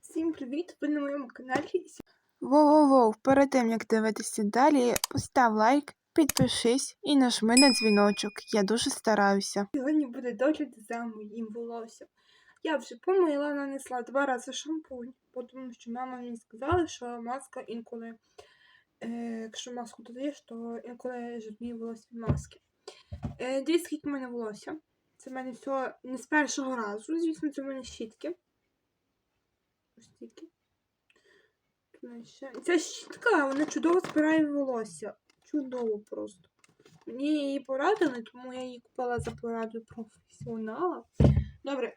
Всім привіт! Ви на моєму каналі. Воу-воу-воу, перед тим як дивитися далі, постав лайк, підпишись і нажми на дзвіночок. Я дуже стараюся. Сьогодні буде догляд за моїм волоссям. Я вже помила, нанесла два рази шампунь, бо тому що мама мені сказала, що маска інколи, е, якщо маску додаєш, то інколи жирніє волосся від маски. Е, дивіться, скільки в мене волосся. Це в мене все не з першого разу. Звісно, це в мене щітки. Ось стільки. Ще- Ця щітка, вона чудово збирає волосся. Чудово просто. Мені її порадили, тому я її купила за порадою професіонала. Добре.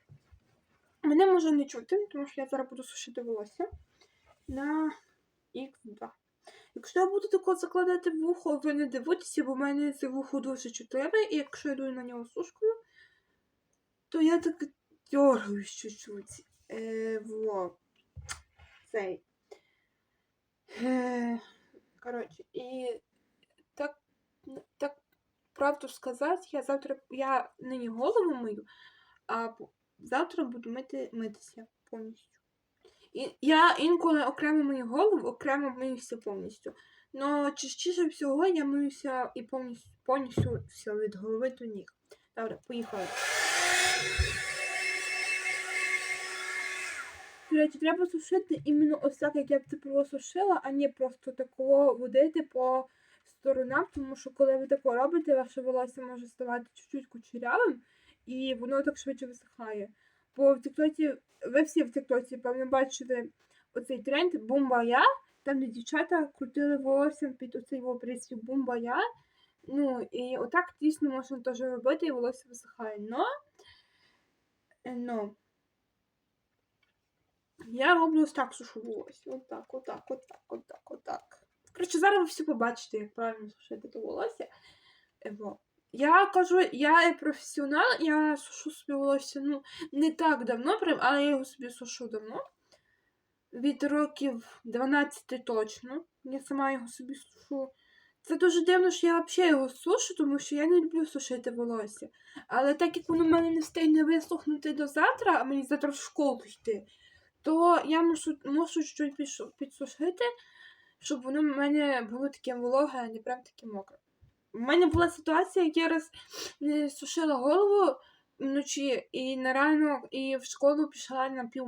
Мене може не чути, тому що я зараз буду сушити волосся на Х2. Якщо я буду тако закладати вухо, ви не дивуйтеся, бо в мене це вухо дуже чутливе, і якщо я йду на нього сушкою, то я так дергаю чуть-чуть. Е, во. Цей. Коротше, і так, так правду сказати, я завтра я нині голову мию, а завтра буду мити, митися повністю. І я інколи окремо мию голову, окремо миюся повністю. Но частіше всього я миюся і повністю, повністю все від голови до ніг. Добре, поїхали. Речі, треба сушити іменно ось так, як я б це просушила, а не просто такого водити по сторонам, тому що коли ви тако робите, ваше волосся може ставати чуть-чуть кучерявим, і воно так швидше висихає. Бо в Тіктоці, ви всі в Тіктоці, певно, бачили оцей тренд бумбая, там, де дівчата крутили волоссям під оцей обріз бумбая. Ну, і отак дійсно можна теж робити, і волосся висихає. Но, но я роблю ось так сушу волосся. Отак, отак, отак, отак, отак. Коротше, зараз ви всі побачите, як правильно сушити це волосся. Е, во. Я кажу, я професіонал, я сушу собі волосся ну, не так давно, прям, але я його собі сушу давно. Від років 12 точно. Я сама його собі сушу. Це дуже дивно, що я взагалі його сушу, тому що я не люблю сушити волосся. Але так як воно в мене не встигне висохнути до завтра, а мені завтра в школу йти, то я мушу, мушу щось підсушити, щоб воно в мене було таке вологе, а не прям таке мокре. У мене була ситуація, як я раз не сушила голову вночі і на ранок, і в школу пішла на пів,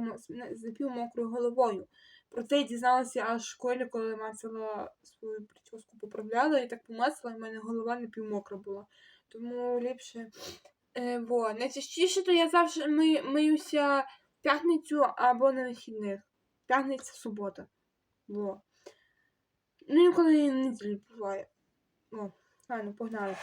з напівмокрою головою. Про це я дізналася аж в школі, коли мацала свою прическу поправляла, і так помацала, і в мене голова напівмокра була. Тому ліпше. Е, во. Найчастіше то я завжди ми, миюся п'ятницю або на вихідних. П'ятниця, субота. Во. Ну, інколи неділю буває. О, ладно, погнали.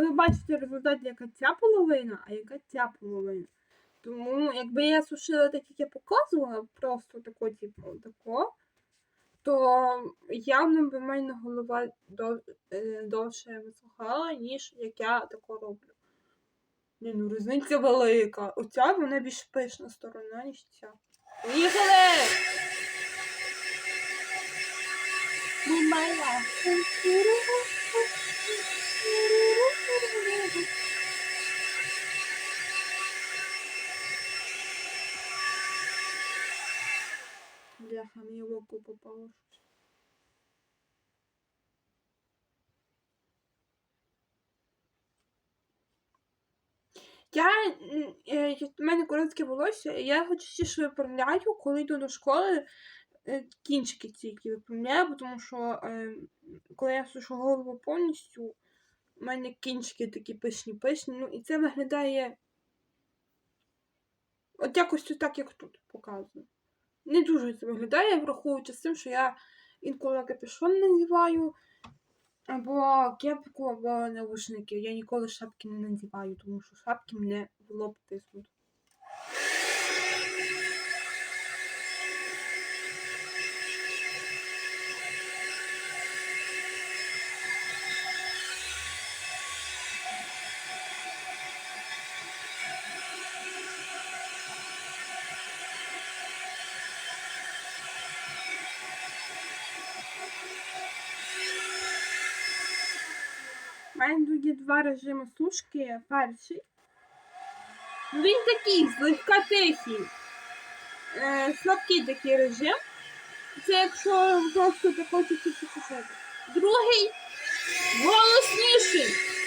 Ви бачите результат, яка ця половина, а яка ця половина. Тому, якби я сушила так, як я показувала, просто тако, типу, тако, то явно б в мене голова е, довше висохала, ніж як я тако роблю. Ні, ну різниця велика. Оця вона більш пишна сторона, ніж ця. Поїхали! Моя. Бляха, мені в око попало. щось. Я, е, в мене коротке волосся, я його частіше виправляю, коли йду до школи, е, кінчики тільки виправляю, тому що е, коли я сушу голову повністю, у мене кінчики такі пишні-пишні, ну і це виглядає от якось так, як тут показую. Не дуже це виглядає, враховуючи з тим, що я інколи капюшон надіваю, або кепку, або навушники. Я ніколи шапки не надіваю, тому що шапки мене в лоб тиснуть. Тут два режими сушки. Перший. Ну, Він такий, злегка тихий. Е, слабкий такий режим. Це якщо просто ти посушити. Другий голосніший.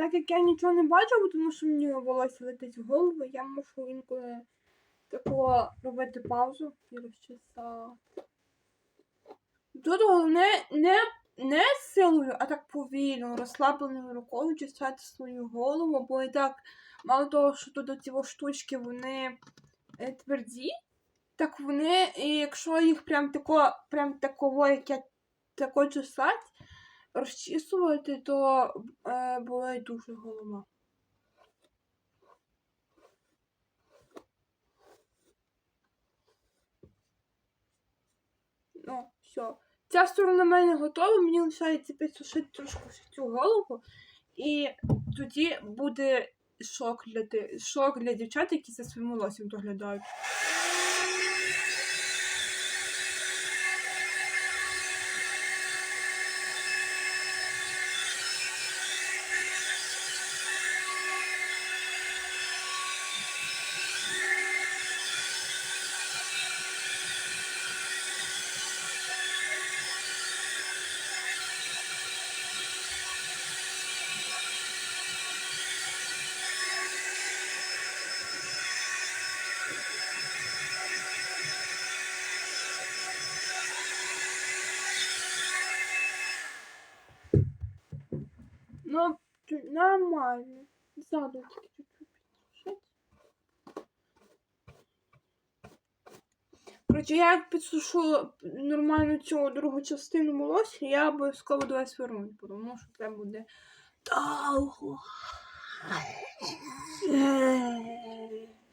Так як я нічого не бачу, тому що мені волосся летить в голову, я мушу інколи такого робити паузу і розчесати. Тут головне не, не силою, а так повільно, розслабленою рукою чесати свою голову, бо і так, мало того, що тут ці штучки вони е, тверді, так вони, і якщо їх прям тако, прям таково, як я тако чесать, розчісувати, то е, болить дуже голова. Ну, все. Ця сторона в мене готова, мені лишається підсушити трошки цю голову, і тоді буде шок для, шок для дівчат, які за своїм волоссям доглядають. Ну, нормально. Ззаду тільки чуть-чуть. Коротше, я як підсушу нормально цю другу частину волосся, я обов'язково до вас тому що це буде довго.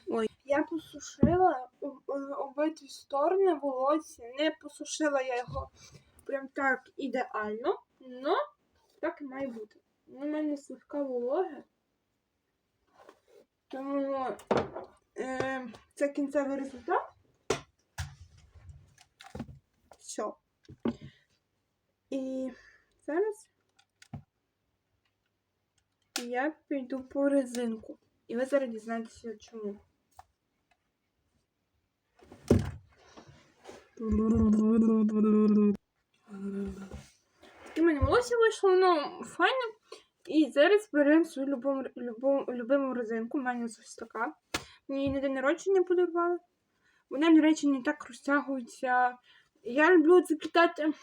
Ой. Я посушила обидві сторони волосся. Не посушила я його прям так ідеально, але так і має бути. Ну, У мене слегка вологе. Тому е, це кінцевий результат. Все. І зараз я піду по резинку. І ви зараз дізнаєтеся чому. І мене волосся вийшло, ну, файне. І зараз беремо свою любому, любому, любиму резинку. У мене ось така. Мені її на день народження подарували. Вона, до речі, не так розтягується. Я люблю заплітати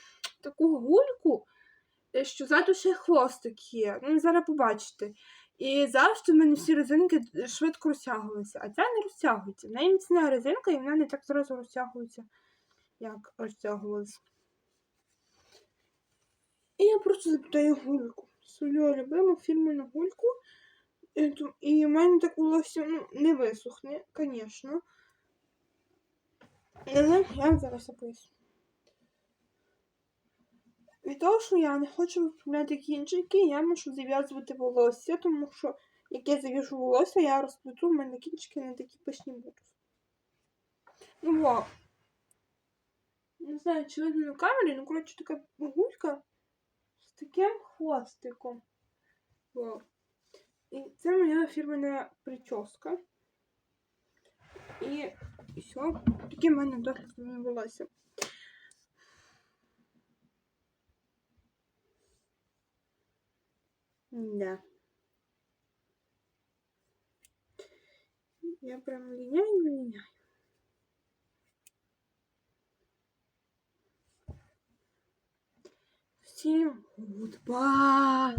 таку гульку, е, що ззаду ще хвостик є. Ну, зараз побачите. І завжди в мене всі резинки швидко розтягуються, а ця не розтягується. В неї міцна резинка, і вона не так зразу розтягується, як розтягувалась. І я просто запитаю гульку. Свою любиму фірменну гульку. І, в мене так волосся ну, не висохне, звісно. Але я зараз поясню. Від того, що я не хочу виправляти кінчики, я мушу зав'язувати волосся, тому що як я зав'яжу волосся, я розплету, в мене кінчики не такі пишні будуть. Ну. Не знаю, чи видно на камері, ну коротше така гулька таким хвостиком. Во. І це моя фірмена прическа. І все. Таке в мене догляд волоссям. Да. Я прям линяю, Всім гудбай!